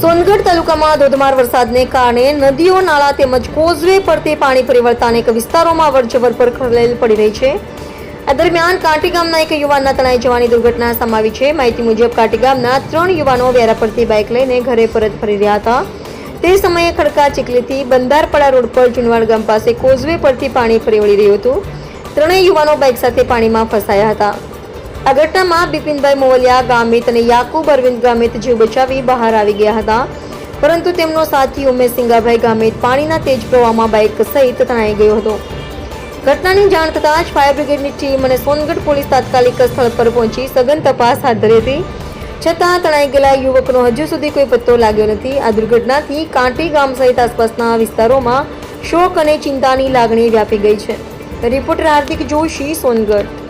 તાલુકામાં ધોધમાર વરસાદને કારણે નદીઓ, નાળા તેમજ કોઝવે પરથી પાણી ફરી વળતા અનેક વિસ્તારોમાં અવરજવર પર ખલેલ પડી રહી છે. આ દરમિયાન કાંટી ગામના એક યુવાનના તણાઈ જવાની દુર્ઘટના સમાવી છે. માહિતી મુજબ કાંટી ગામના ત્રણ યુવાનો વેરા પરથી બાઇક લઈને ઘરે પરત ફરી રહ્યા હતા. તે સમયે ખડકા ચીખલીથી બંદારપડા રોડ પર જુનવાડ ગામ પાસે કોઝવે પરથી પાણી ફરી વળી રહ્યું હતું. ત્રણેય યુવાનો બાઇક સાથે પાણીમાં ફસાયા હતા. આ ઘટનામાં બિપિનભાઈ મોવલિયા ગામિત અને યાકુબ અરવિંદ ગામિત જીવ બચાવી બહાર આવી ગયા હતા. પરંતુ તેમનો સાથી ઉમેશ સિંગાભાઈ ગામિત પાણીના તેજ પ્રવાહમાં બાઇક સહિત તણાઈ ગયો હતો. ઘટનાની જાણ થતાં જ ફાયર બ્રિગેડની ટીમ અને સોનગઢ પોલીસ તાત્કાલિક સ્થળ પર પહોંચી સઘન તપાસ હાથ ધરી હતી. છતાં તણાઈ ગયેલા યુવકનો હજુ સુધી કોઈ પત્તો લાગ્યો નથી. આ દુર્ઘટનાથી કાંટી ગામ સહિત આસપાસના વિસ્તારોમાં શોક અને ચિંતાની લાગણી વ્યાપી ગઈ છે. રિપોર્ટર હાર્દિક જોશી, સોનગઢ.